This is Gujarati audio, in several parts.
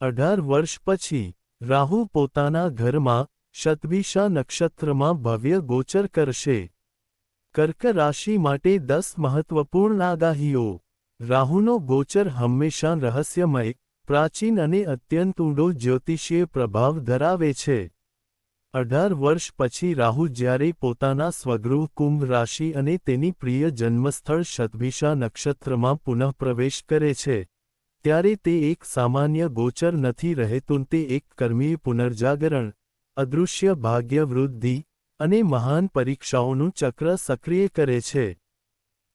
અઢાર વર્ષ પછી, રાહુ પોતાના ઘરમાં શતભિષા નક્ષત્રમાં ભવ્ય ગોચર કરશે. કર્ક રાશિ માટે દસ મહત્વપૂર્ણ આગાહીઓ. રાહુનો ગોચર હંમેશા રહસ્યમય, પ્રાચીન અને અત્યંત ઊંડો જ્યોતિષીય પ્રભાવ ધરાવે છે. અઢાર વર્ષ પછી રાહુ જ્યારે પોતાના સ્વગૃહ કુંભ રાશિ અને તેની પ્રિય જન્મસ્થળ શતભિષા નક્ષત્રમાં પુનઃપ્રવેશ કરે છે. ત્યારે તે એક સામાન્ય ગોચર નથી રહેતું. તે એક કર્મીય પુનર્જાગરણ, અદૃશ્ય ભાગ્ય વૃદ્ધિ અને મહાન પરીક્ષાઓનું ચક્ર સક્રિય કરે છે.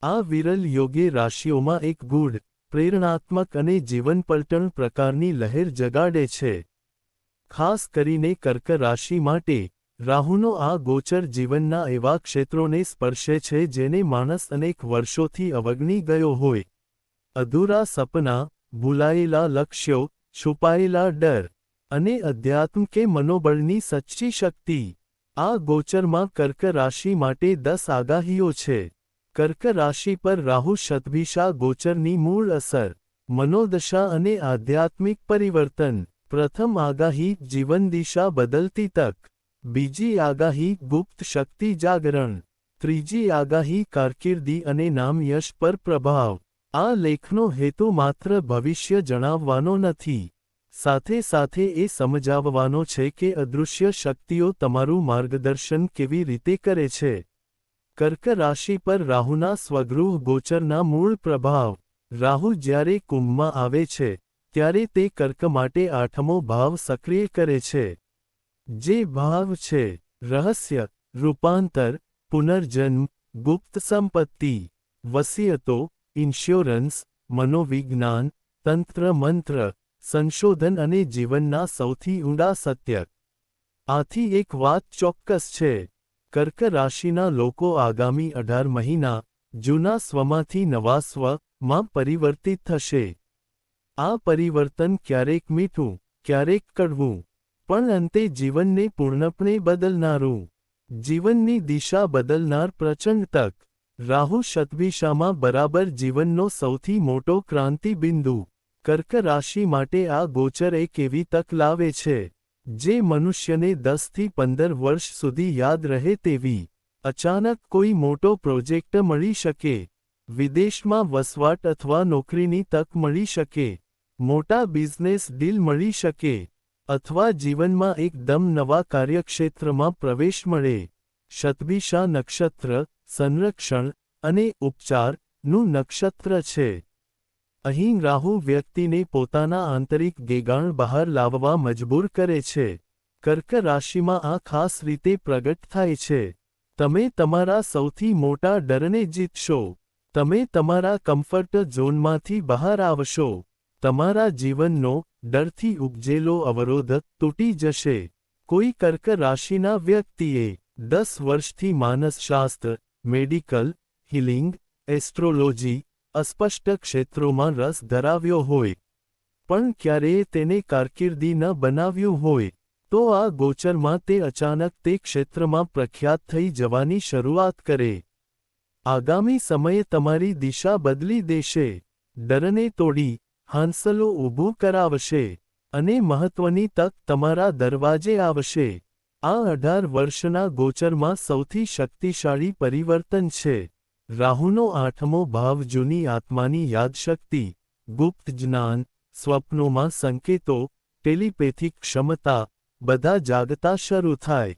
આ વિરલ યોગે રાશિઓમાં એક ગૂઢ, પ્રેરણાત્મક અને જીવનપલટણ પ્રકારની લહેર જગાડે છે. ખાસ કરીને કર્ક રાશિ માટે, રાહુનો આ ગોચર જીવનના એવા ક્ષેત્રોને સ્પર્શે છે જેને માણસ અનેક વર્ષોથી અવગણી ગયો હોય. અધૂરા સપના ભૂલાયેલા લક્ષ્યો, છુપાયેલા ડર અને અધ્યાત્મ કે મનોબળની સચ્ચી શક્તિ. આ ગોચરમાં કર્ક રાશિ માટે દસ આગાહીઓ છે. કર્ક રાશિ પર રાહુ શતભિષા ગોચરની મૂળ અસર, મનોદશા અને આધ્યાત્મિક પરિવર્તન. પ્રથમ આગાહી જીવન દિશા બદલતી તક. બીજી આગાહી ગુપ્ત શક્તિ જાગરણ. ત્રીજી આગાહી કારકિર્દી અને નામ યશ પર પ્રભાવ. આ લેખનો હેતુ માત્ર ભવિષ્ય જણાવવાનો નથી. સાથે સાથે એ સમજાવવાનો છે કે અદૃશ્ય શક્તિઓ તમારું માર્ગદર્શન કેવી રીતે કરે છે. કર્ક રાશિ પર રાહુના સ્વગૃહ ગોચરના મૂળ પ્રભાવ. રાહુ જ્યારે કુંભમાં આવે છે, ત્યારે તે કર્ક માટે આઠમો ભાવ સક્રિય કરે છે. જે ભાવ છે, રહસ્ય, રૂપાંતર, પુનર્જન્મ, ગુપ્ત સંપત્તિ, વસિયતો ઇન્સ્યોરન્સ મનોવિજ્ઞાન, તંત્ર મંત્ર, સંશોધન અને જીવનના સૌથી ઊંડા સત્ય. આથી એક વાત ચોક્કસ છે. કર્ક રાશિના લોકો આગામી અઢાર મહિના જૂના સ્વમાંથી નવા સ્વમાં પરિવર્તિત થશે. આ પરિવર્તન ક્યારેક મીઠું, ક્યારેક કડવું, પણ અંતે જીવનને પૂર્ણપણે બદલનારું. જીવનની દિશા બદલનાર પ્રચંડ તક. રાહુ શતભિષામાં બરાબર જીવનનો સૌથી મોટો ક્રાંતિ બિંદુ કર્ક રાશિ માટે આ ગોચર એક એવી તક લાવે છે? જે મનુષ્યને દસથી પંદર વર્ષ સુધી યાદ રહે તેવી. અચાનક કોઈ મોટો પ્રોજેક્ટ મળી શકે. વિદેશમાં વસવાટ અથવા નોકરીની તક મળી શકે. મોટા બિઝનેસ ડીલ મળી શકે. અથવા જીવનમાં એકદમ નવા કાર્યક્ષેત્રમાં પ્રવેશ મળે. શતબીશા નક્ષત્ર સંરક્ષણ અને ઉપચારનું નક્ષત્ર છે. અહીં રાહુ વ્યક્તિને પોતાના આંતરિક ગેગાણ બહાર લાવવા મજબૂર કરે છે. કર્ક રાશિમાં આ ખાસ રીતે પ્રગટ થાય છે. તમે તમારા સૌથી મોટા ડરને જીતશો. તમે તમારા કમ્ફર્ટ ઝોનમાંથી બહાર આવશો. તમારા જીવનનો ડરથી ઉપજેલો અવરોધ તૂટી જશે. કોઈ કર્ક રાશિના વ્યક્તિએ દસ વર્ષથી માનસશાસ્ત્ર મેડિકલ, હિલિંગ, એસ્ટ્રોલોજી, અસ્પષ્ટ ક્ષેત્રોમાં રસ ધરાવ્યો હોય. પણ ક્યારેય તેને કારકિર્દી ન બનાવ્યું હોય, તો આ ગોચરમાં તે અચાનક તે ક્ષેત્રમાં પ્રખ્યાત થઈ જવાની શરૂઆત કરે. આગામી સમયે તમારી દિશા બદલી દેશે. ડરને તોડી, હાંસલો ઊભું કરાવશે અને મહત્વની તક તમારા દરવાજે આવશે. આ અઢાર વર્ષના ગોચરમાં સૌથી શક્તિશાળી પરિવર્તન છે. રાહુનો આઠમો ભાવ જૂની આત્માની યાદશક્તિ, ગુપ્ત જ્ઞાન, સ્વપ્નોમાં સંકેતો, ટેલિપેથિક ક્ષમતા, બધા જાગતા શરૂ થાય.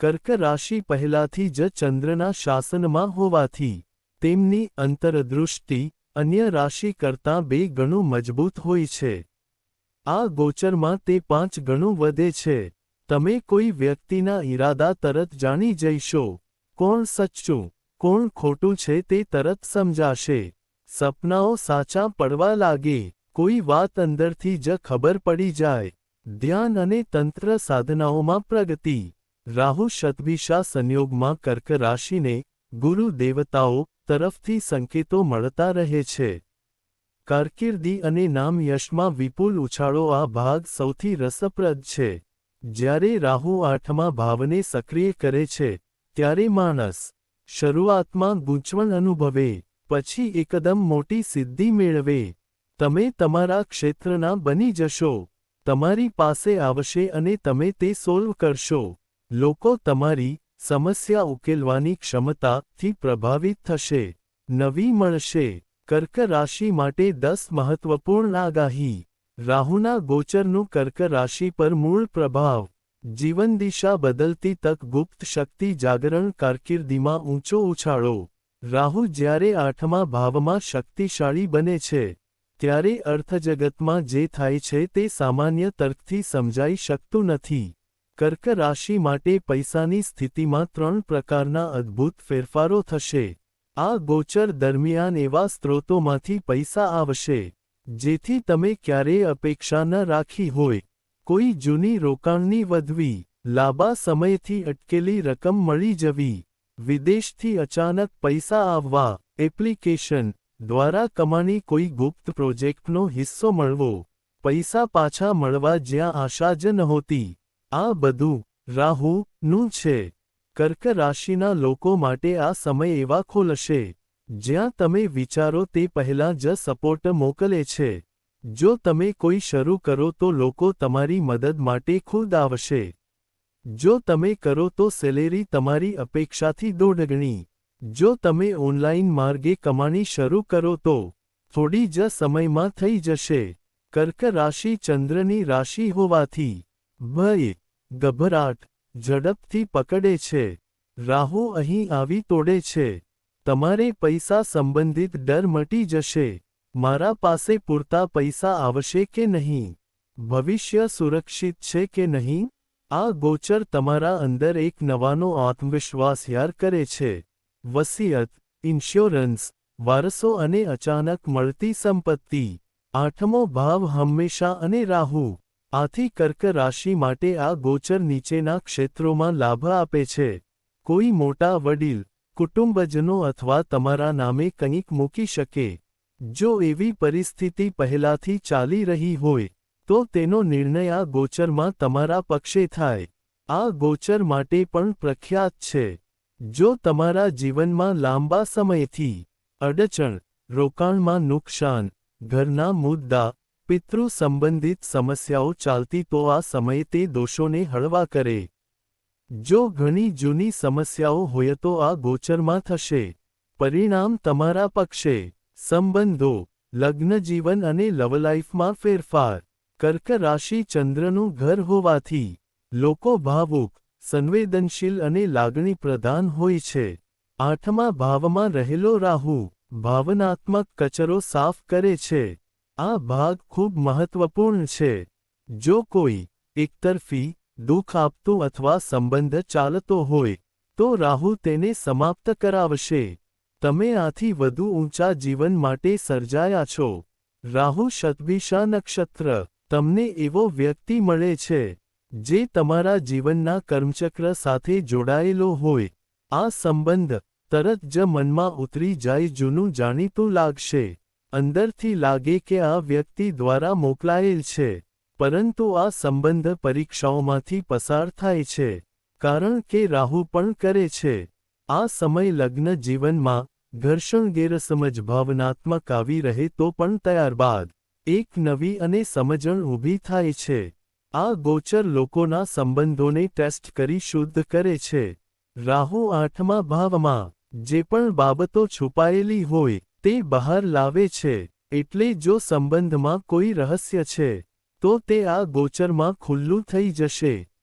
કર્ક રાશિ પહેલાથી જ ચંદ્રના શાસનમાં હોવાથી, તેમની અંતરદૃષ્ટિ અન્ય રાશિ કરતાં બે ગણું મજબૂત હોય છે. આ ગોચરમાં તે પાંચ ગણું વધે છે. તમે કોઈ વ્યક્તિના ઈરાદા તરત જાણી જઈશો. કોણ સચ્ચું, કોણ ખોટું છે તે તરત સમજાશે. સપનાઓ સાચા પડવા લાગે, કોઈ વાત અંદરથી જ ખબર પડી જાય. ધ્યાન અને તંત્ર સાધનાઓમાં પ્રગતિ. રાહુ શતભિષા સંયોગમાં કર્ક રાશિને ગુરુ દેવતાઓ તરફથી સંકેતો મળતા રહે છે. કારકિર્દી અને નામ યશમાં વિપુલ ઉછાળો આ ભાગ સૌથી રસપ્રદ છે. જ્યારે રાહુ આઠમા ભાવને સક્રિય કરે છે, ત્યારે માણસ શરૂઆતમાં ગૂંચવણ અનુભવે, પછી એકદમ મોટી સિદ્ધિ મેળવે. તમે તમારા ક્ષેત્રના બની જશો, તમારી પાસે આવશે અને તમે તે સોલ્વ કરશો. લોકો તમારી સમસ્યા ઉકેલવાની ક્ષમતાથી પ્રભાવિત થશે. નવી મળશે. કર્ક રાશિ માટે દસ મહત્વપૂર્ણ આગાહી. રાહુના ગોચરનું કર્ક રાશિ પર મૂળ પ્રભાવ. જીવન દિશા બદલતી તક ગુપ્ત શક્તિ જાગરણ કારકિર્દીમાં ઊંચો ઉછાળો. રાહુ જ્યારે આઠમા ભાવમાં શક્તિશાળી બને છે, ત્યારે અર્થજગતમાં જે થાય છે તે સામાન્ય તર્કથી સમજાઈ શકતું નથી. કર્ક રાશિ માટે પૈસાની સ્થિતિમાં ત્રણ પ્રકારના અદ્ભુત ફેરફારો થશે. આ ગોચર દરમિયાન એવા સ્ત્રોતોમાંથી પૈસા આવશે. જેથી તમે ક્યારેય અપેક્ષા ન રાખી હોય. કોઈ જૂની રોકાણની વધવી, લાંબા સમયથી અટકેલી રકમ મળી જવી, વિદેશથી અચાનક પૈસા આવવા, એપ્લિકેશન દ્વારા કમાણી કોઈ ગુપ્ત પ્રોજેક્ટનો હિસ્સો મળવો, પૈસા પાછા મળવા જ્યાં આશા જ નહોતી. આ બધું રાહુ નું છે. કર્ક રાશિના લોકો માટે આ સમય એવા ખોલશે. જ્યાં તમે વિચારો તે પહેલાં જ સપોર્ટ મોકલે છે. જો તમે કોઈ શરૂ કરો તો લોકો તમારી મદદ માટે ખુદ આવશે. જો તમે કરો તો સેલેરી તમારી અપેક્ષાથી દોઢગણી. જો તમે ઓનલાઈન માર્ગે કમાણી શરૂ કરો તો થોડી જ સમયમાં થઈ જશે. કર્ક રાશિ ચંદ્રની રાશિ હોવાથી ભય, ગભરાટ, ઝડપથી પકડે છે. રાહુ અહીં આવી તોડે છે. તમારે પૈસા સંબંધિત ડર મટી જશે. મારા પાસે પૂરતા પૈસા આવશે કે નહીં? ભવિષ્ય સુરક્ષિત છે કે નહીં? આ ગોચર તમારા અંદર એક નવાનો આત્મવિશ્વાસ યાર કરે છે. વસિયત, ઇન્સ્યોરન્સ, વારસો અને અચાનક મળતી સંપત્તિ. આઠમો ભાવ હંમેશા અને રાહુ. આથી કર્ક રાશિ માટે આ ગોચર નીચેના ક્ષેત્રોમાં લાભ આપે છે. કોઈ મોટા વડીલ કુટુંબજનો અથવા તમારા નામે કંઈક મૂકી શકે. જો એવી પરિસ્થિતિ પહેલાથી ચાલી રહી હોય, તો તેનો નિર્ણય આ ગોચરમાં તમારા પક્ષે થાય. આ ગોચર માટે પણ પ્રખ્યાત છે. જો તમારા જીવનમાં લાંબા સમયથી અડચણ, રોકાણમાં નુકસાન, ઘરના મુદ્દા પિતૃ સંબંધિત સમસ્યાઓ ચાલતી તો આ સમયે તે દોષોને હળવા કરે. જો ઘણી જૂની સમસ્યાઓ હોય તો આ ગોચરમાં થશે. પરિણામ તમારા પક્ષે. સંબંધો લગ્નજીવન અને લવલાઇફમાં ફેરફાર. કર્ક રાશિ ચંદ્રનું ઘર હોવાથી, લોકો ભાવુક, સંવેદનશીલ અને લાગણી પ્રધાન હોય છે. આઠમા ભાવમાં રહેલો રાહુ, ભાવનાત્મક કચરો સાફ કરે છે. આ ભાગ ખૂબ મહત્વપૂર્ણ છે. જો કોઈ, એકતરફી દુઃખ આપતું અથવા સંબંધ ચાલતો હોય, તો રાહુ તેને સમાપ્ત કરાવશે. તમે આથી વધુ ઊંચા જીવન માટે સર્જાયા છો. રાહુ શતભિષા નક્ષત્ર, તમને એવો વ્યક્તિ મળે છે, જે તમારા જીવનના કર્મચક્ર સાથે જોડાયેલો હોય. આ સંબંધ તરત જ મનમાં ઉતરી જાય જૂનું જાણીતું લાગશે. અંદરથી લાગે કે આ વ્યક્તિ દ્વારા મોકલાયેલ છે. પરંતુ આ સંબંધ પરીક્ષાઓમાંથી પસાર થાય છે, કારણ કે રાહુ પણ કરે છે. આ સમય લગ્ન જીવનમાં ઘર્ષણ ગેરસમજ ભાવનાત્મક આવી રહે તો પણ ત્યારબાદ એક નવી અને સમજણ ઊભી થાય છે. આ ગોચર લોકોના સંબંધોને ટેસ્ટ કરી શુદ્ધ કરે છે. રાહુ આઠમા ભાવમાં જે પણ બાબતો છુપાયેલી હોય તે બહાર લાવે છે, એટલે જો સંબંધમાં કોઈ રહસ્ય છે તો તે આ ગોચરમાં ખુલ્લું થઈ જશે.